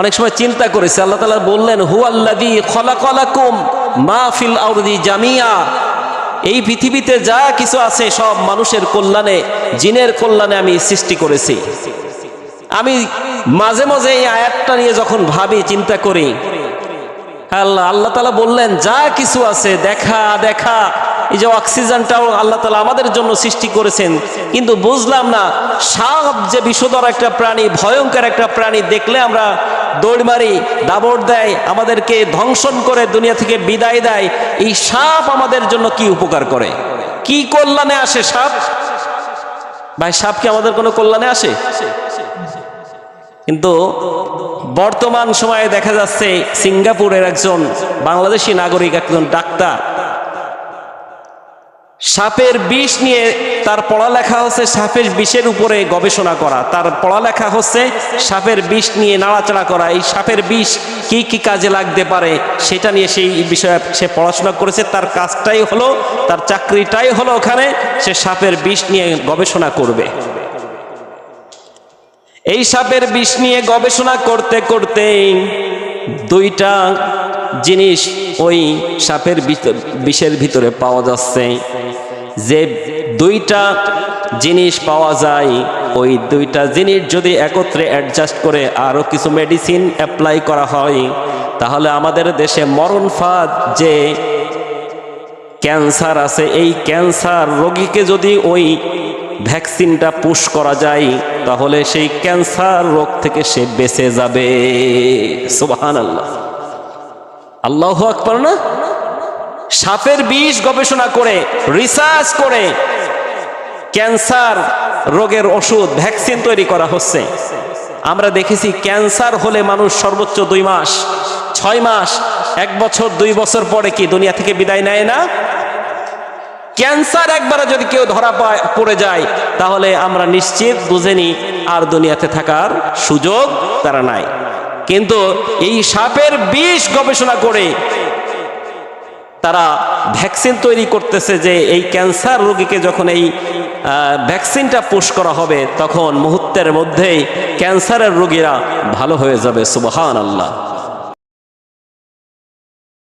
অনেক সময় চিন্তা করেছে, আল্লাহ তালা বললেন হু আল্লাদি খলাকুম মা ফিল জামিয়া। এই পৃথিবীতে যা কিছু আছে সব মানুষের কল্যাণে, জিনের কল্যাণে আমি সৃষ্টি করেছি। আমি মাঝে মাঝে এই আয়াতটা নিয়ে যখন ভাবি, চিন্তা করি, আল্লাহ আল্লাহ তালা বললেন, যা কিছু আছে, দেখা দেখা। এই যে অক্সিজেনটাও আল্লাহ তালা আমাদের জন্য সৃষ্টি করেছেন, কিন্তু বুঝলাম না, সাপ যে বিষধর একটা প্রাণী, ভয়ঙ্কর একটা প্রাণী, দেখলে আমরা দৌড় মারি, দাবড় দেয়, আমাদেরকে ধ্বংসন করে দুনিয়া থেকে বিদায় দেয়, এই সাপ আমাদের জন্য কি উপকার করে? কি কল্যাণে আসে সাপ? ভাই, সাপ কি আমাদের কোনো কল্যাণে আসে? কিন্তু বর্তমান সময়ে দেখা যাচ্ছে, সিঙ্গাপুরের একজন বাংলাদেশি নাগরিক, একজন ডাক্তার সাপের বিষ নিয়ে তার পড়ালেখা হচ্ছে সাপের বিষের উপরে গবেষণা করা। তার পড়ালেখা হচ্ছে সাপের বিষ নিয়ে নাড়াচাড়া করা। এই সাপের বিষ কি কি কাজে লাগতে পারে সেটা নিয়ে সেই বিষয়ে সে পড়াশোনা করেছে। তার কাজটাই হলো, তার চাকরিটাই হলো ওখানে সে সাপের বিষ নিয়ে গবেষণা করবে। এই সাপের বিষ নিয়ে গবেষণা করতে করতে দুইটা জিনিস ওই সাপের বিষের ভিতরে পাওয়া যাচ্ছে। যে দুইটা জিনিস পাওয়া যায়, ওই দুইটা জিনিস যদি একত্রে অ্যাডজাস্ট করে আরও কিছু মেডিসিন অ্যাপ্লাই করা হয়, তাহলে আমাদের দেশে মরণ ফাঁদ যে ক্যান্সার আছে, এই ক্যান্সার রোগীকে যদি ওই ভ্যাকসিনটা পুশ করা যায়, তাহলে সেই ক্যান্সার রোগ থেকে সে বেঁচে যাবে। সুবাহান আল্লাহ আল্লাহ আকবর না? সাপের বিষ গবেষণা করে রিসার্চ করে ক্যান্সার রোগের ওষুধ ভ্যাকসিন তৈরি করা হচ্ছে। আমরা দেখেছি ক্যান্সার হলে মানুষ সর্বোচ্চ দুই মাস, ছয় মাস, এক বছর, দুই বছর পরে কি দুনিয়া থেকে বিদায় নেয় না? ক্যান্সার একবারে যদি কেউ ধরা পায় পড়ে যায়, তাহলে আমরা নিশ্চিত বুঝেনি আর দুনিয়াতে থাকার সুযোগ তারা নাই। কিন্তু এই সাপের বিষ গবেষণা করে তারা ভ্যাকসিন তৈরি করতেছে যে এই ক্যান্সার রোগীকে যখন এই ভ্যাকসিনটা পুশ করা হবে, তখন মুহূর্তের মধ্যেই ক্যান্সারের রোগীরা ভালো হয়ে যাবে সুবহান আল্লাহ